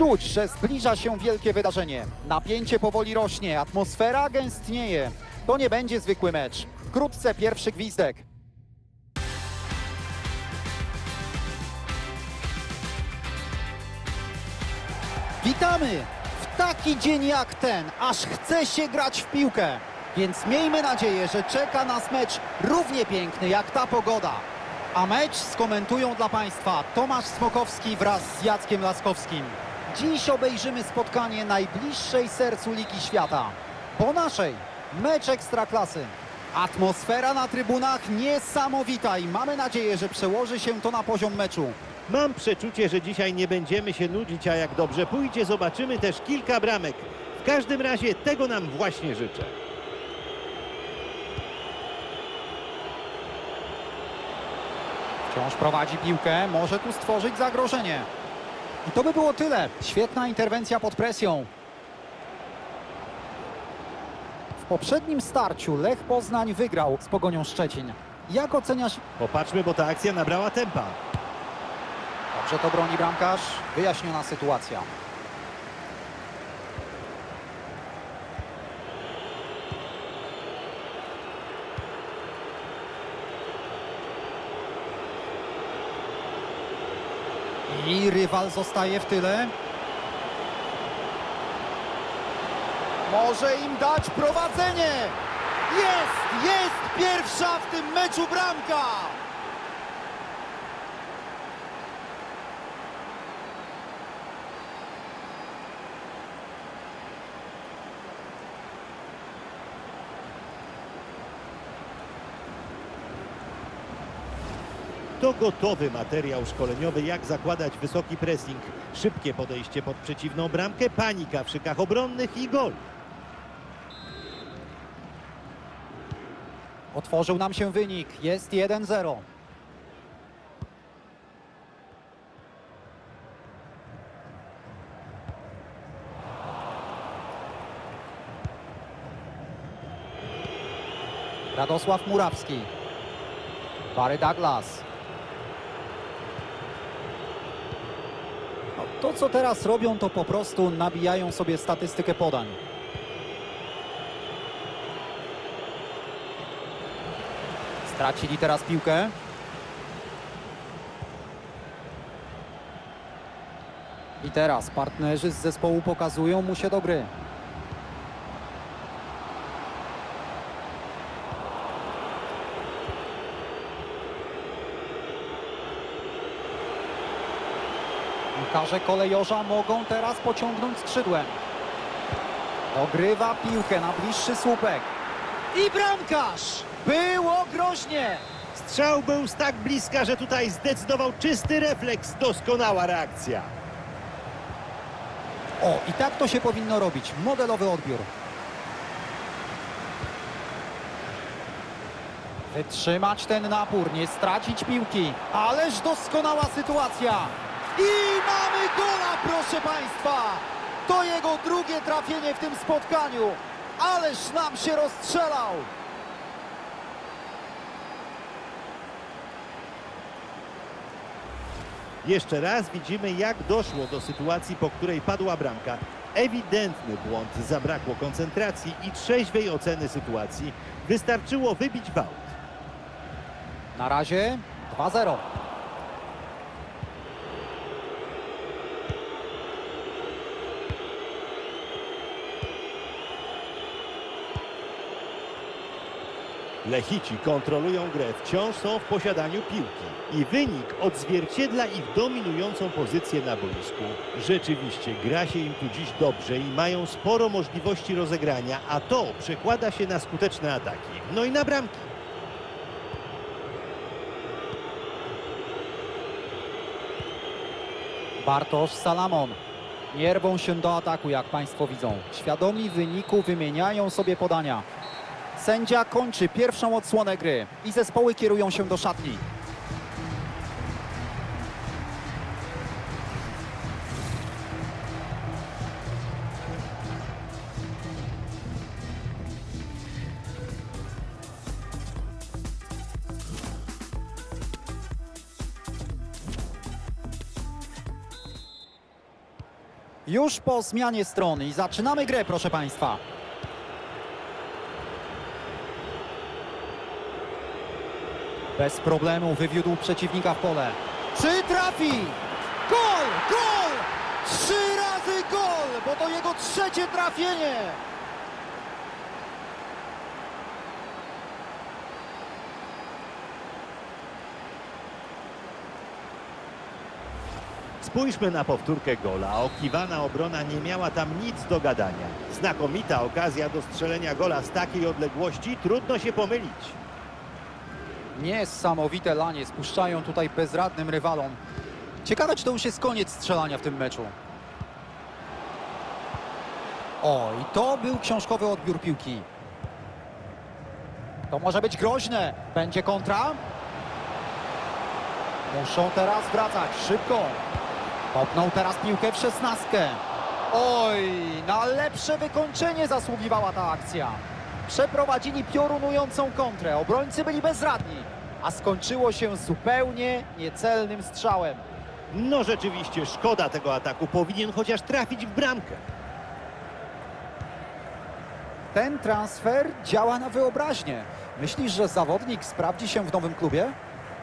Czuć, że zbliża się wielkie wydarzenie. Napięcie powoli rośnie, atmosfera gęstnieje. To nie będzie zwykły mecz. Wkrótce pierwszy gwizdek. Witamy! W taki dzień jak ten, aż chce się grać w piłkę. Więc miejmy nadzieję, że czeka nas mecz równie piękny jak ta pogoda. A mecz skomentują dla Państwa Tomasz Smokowski wraz z Jackiem Laskowskim. Dziś obejrzymy spotkanie najbliższej sercu Ligi Świata. Po naszej, mecz Ekstraklasy. Atmosfera na trybunach niesamowita i mamy nadzieję, że przełoży się to na poziom meczu. Mam przeczucie, że dzisiaj nie będziemy się nudzić, a jak dobrze pójdzie, zobaczymy też kilka bramek. W każdym razie tego nam właśnie życzę. Wciąż prowadzi piłkę, może tu stworzyć zagrożenie. I to by było tyle. Świetna interwencja pod presją. W poprzednim starciu Lech Poznań wygrał z Pogonią Szczecin. Jak oceniasz? Popatrzmy, bo ta akcja nabrała tempa. Dobrze to broni bramkarz. Wyjaśniona sytuacja. I rywal zostaje w tyle. Może im dać prowadzenie. Jest, jest pierwsza w tym meczu bramka. To gotowy materiał szkoleniowy, jak zakładać wysoki pressing, szybkie podejście pod przeciwną bramkę, panika w szykach obronnych i gol. Otworzył nam się wynik. Jest 1-0. Radosław Murawski. Barry Douglas. No, to, co teraz robią, to po prostu nabijają sobie statystykę podań. Stracili teraz piłkę. I teraz partnerzy z zespołu pokazują mu się do gry. Piłkarze kolejorza mogą teraz pociągnąć skrzydłem. Dogrywa piłkę na bliższy słupek. I bramkarz! Było groźnie! Strzał był z tak bliska, że tutaj zdecydował czysty refleks, doskonała reakcja. O, i tak to się powinno robić. Modelowy odbiór. Wytrzymać ten napór, nie stracić piłki. Ależ doskonała sytuacja. I mamy gola, proszę Państwa. To jego drugie trafienie w tym spotkaniu. Ależ nam się rozstrzelał. Jeszcze raz widzimy, jak doszło do sytuacji, po której padła bramka. Ewidentny błąd, zabrakło koncentracji i trzeźwej oceny sytuacji. Wystarczyło wybić wał. Na razie 2-0. Lechici kontrolują grę, wciąż są w posiadaniu piłki i wynik odzwierciedla ich dominującą pozycję na boisku. Rzeczywiście gra się im tu dziś dobrze i mają sporo możliwości rozegrania, a to przekłada się na skuteczne ataki. No i na bramki. Bartosz Salamon. Nie rwą się do ataku, jak Państwo widzą. Świadomi wyniku wymieniają sobie podania. Sędzia kończy pierwszą odsłonę gry i zespoły kierują się do szatni. Już po zmianie strony i zaczynamy grę, proszę Państwa. Bez problemu wywiódł przeciwnika w pole. Czy trafi? Gol! Gol! Trzy razy gol, bo to jego trzecie trafienie. Spójrzmy na powtórkę gola. Okiwana obrona nie miała tam nic do gadania. Znakomita okazja do strzelenia gola z takiej odległości. Trudno się pomylić. Niesamowite lanie spuszczają tutaj bezradnym rywalom. Ciekawe, czy to już jest koniec strzelania w tym meczu. O, i to był książkowy odbiór piłki. To może być groźne. Będzie kontra. Muszą teraz wracać szybko. Popnął teraz piłkę w szesnastkę. Oj, na lepsze wykończenie zasługiwała ta akcja. Przeprowadzili piorunującą kontrę. Obrońcy byli bezradni, a skończyło się zupełnie niecelnym strzałem. No rzeczywiście, szkoda tego ataku. Powinien chociaż trafić w bramkę. Ten transfer działa na wyobraźnię. Myślisz, że zawodnik sprawdzi się w nowym klubie?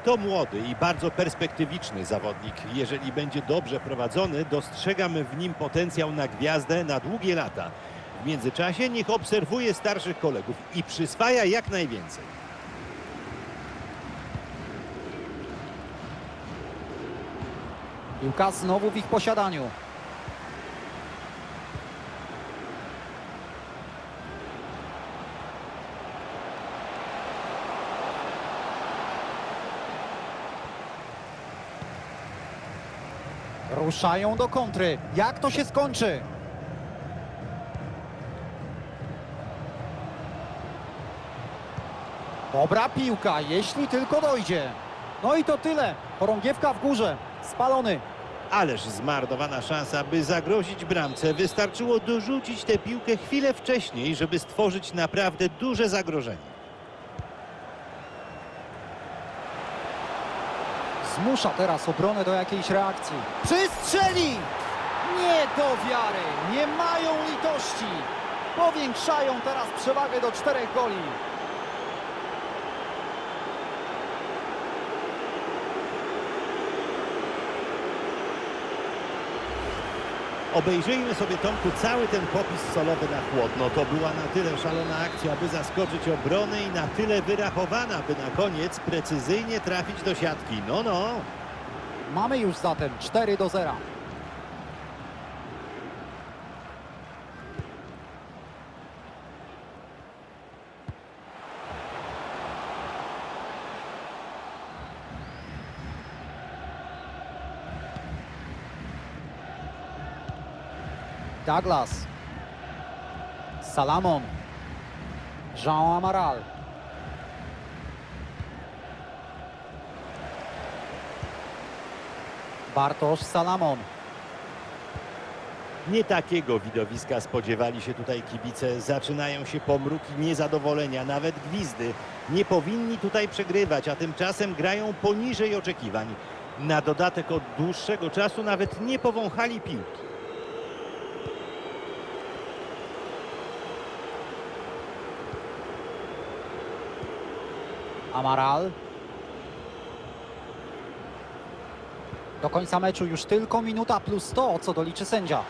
To młody i bardzo perspektywiczny zawodnik. Jeżeli będzie dobrze prowadzony, dostrzegamy w nim potencjał na gwiazdę na długie lata. W międzyczasie niech obserwuje starszych kolegów i przyswaja jak najwięcej. Piłka znowu w ich posiadaniu. Ruszają do kontry. Jak to się skończy? Dobra piłka, jeśli tylko dojdzie. No i to tyle. Chorągiewka w górze. Spalony. Ależ zmarnowana szansa, by zagrozić bramce. Wystarczyło dorzucić tę piłkę chwilę wcześniej, żeby stworzyć naprawdę duże zagrożenie. Zmusza teraz obronę do jakiejś reakcji. Przystrzeli! Nie do wiary! Nie mają litości! Powiększają teraz przewagę do czterech goli. Obejrzyjmy sobie, Tomku, cały ten popis solowy na chłodno. To była na tyle szalona akcja, by zaskoczyć obronę i na tyle wyrachowana, by na koniec precyzyjnie trafić do siatki. No, no. Mamy już zatem 4 do 0. Douglas. Salamon. Jean Amaral. Bartosz Salamon. Nie takiego widowiska spodziewali się tutaj kibice. Zaczynają się pomruki niezadowolenia, nawet gwizdy. Nie powinni tutaj przegrywać, a tymczasem grają poniżej oczekiwań. Na dodatek od dłuższego czasu nawet nie powąchali piłki. Amaral. Do końca meczu już tylko minuta plus 100, co doliczy sędzia.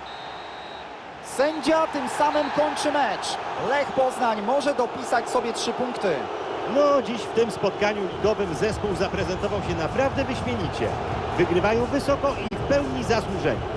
Sędzia tym samym kończy mecz. Lech Poznań może dopisać sobie trzy punkty. No, dziś w tym spotkaniu ligowym zespół zaprezentował się naprawdę wyśmienicie. Wygrywają wysoko i w pełni zasłużenie.